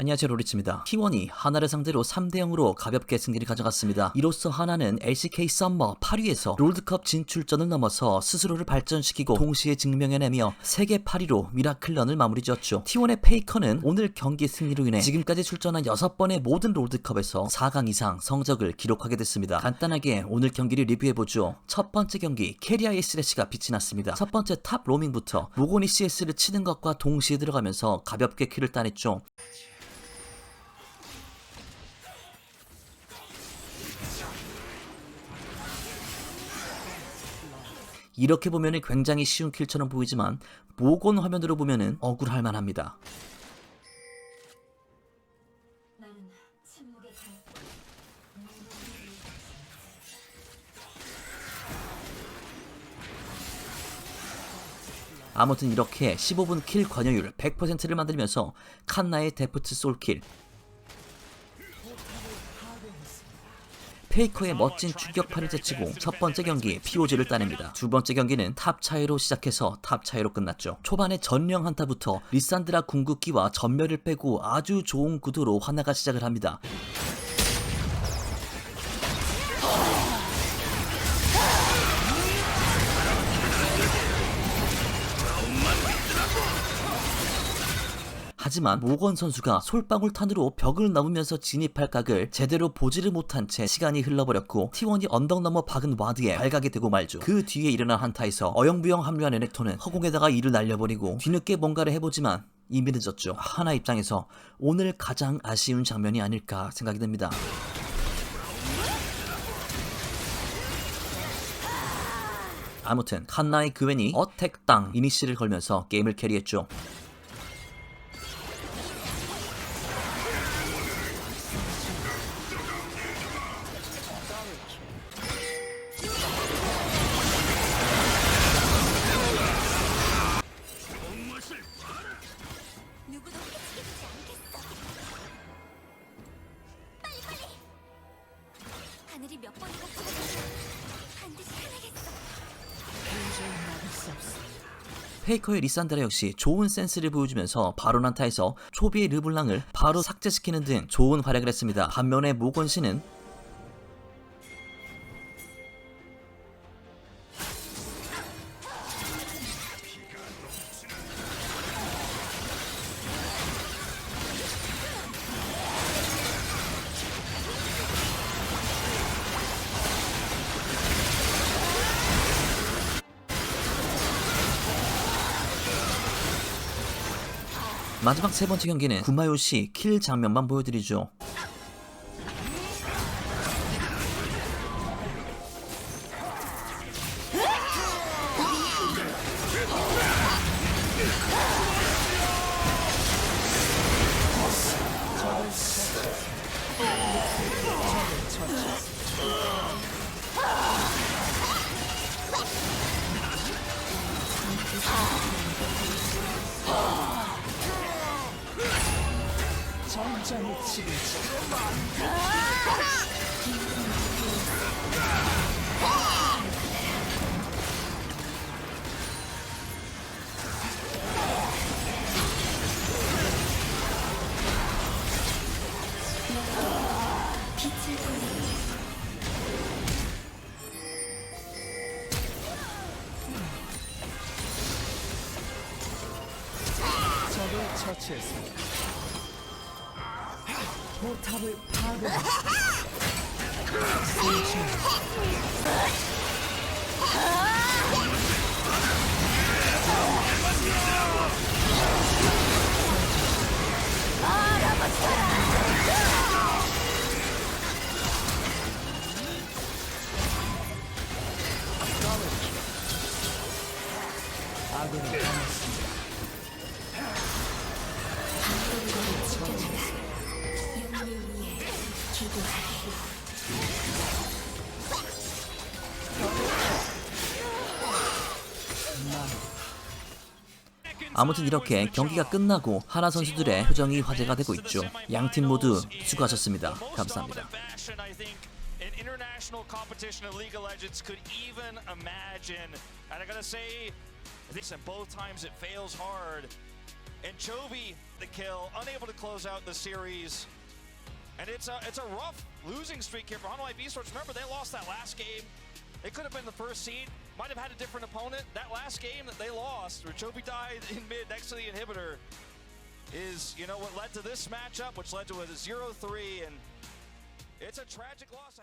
안녕하세요 로리츠입니다. T1이 하나를 상대로 3대 0으로 가볍게 승리를 가져갔습니다. 이로써 하나는 LCK 썸머 8위에서 롤드컵 진출전을 넘어서 스스로를 발전시키고 동시에 증명해내며 세계 8위로 미라클런을 마무리 지었죠. T1의 페이커는 오늘 경기 승리로 인해 지금까지 출전한 6번의 모든 롤드컵에서 4강 이상 성적을 기록하게 됐습니다. 간단하게 오늘 경기를 리뷰해보죠. 첫 번째 경기 캐리아의 스레시가 빛이 났습니다. 첫 번째 탑 로밍부터 모고니 CS를 치는 것과 동시에 들어가면서 가볍게 킬을 따냈죠. 이렇게 보면 굉장히 쉬운 킬처럼 보이지만 모곤 화면으로 보면 억울할 만합니다. 아무튼 이렇게 15분 킬 관여율 100%를 만들면서 칸나의 데프트 솔킬 페이커의 멋진 추격파를 제치고 첫 번째 경기 POG를 따냅니다. 두 번째 경기는 탑 차이로 시작해서 탑 차이로 끝났죠. 초반에 전령 한타부터 리산드라 궁극기와 전멸을 빼고 아주 좋은 구도로 하나가 시작을 합니다. 하지만 모건 선수가 솔방울탄으로 벽을 넘으면서 진입할 각을 제대로 보지를 못한 채 시간이 흘러버렸고 T1이 언덕 넘어 박은 와드에 발각이 되고 말죠. 그 뒤에 일어난 한타에서 어영부영 합류한 에넥톤은 허공에다가 이를 날려버리고 뒤늦게 뭔가를 해보지만 이미 늦었죠. 하나 입장에서 오늘 가장 아쉬운 장면이 아닐까 생각이 듭니다. 아무튼 칸나의 그웬이 어택 땅 이니시를 걸면서 게임을 캐리했죠. 페이커의 리산드라 역시 좋은 센스를 보여주면서 바로 난타에서 초비의 르블랑을 바로 삭제시키는 등 좋은 활약을 했습니다. 반면에 모건 씨는 마지막 세 번째 경기는 구마요시 킬 장면만 보여드리죠. 처치했습니다. 포탑을 파괴. 아군이 당했습니다. 아무튼 이렇게 경기가 끝나고 하나 선수들의 표정이 화제가 되고 있죠. 양 팀 모두 수고하셨습니다. 감사합니다. And Chovy the kill, unable to close out the series. And it's a it's a rough losing streak here for Hanwha Esports. Remember, they lost that last game. They could have been the first seed. Might have had a different opponent. That last game that they lost, where Chobi died in mid next to the inhibitor, is you know what led to this matchup, which led to a 0-3, and it's a tragic loss.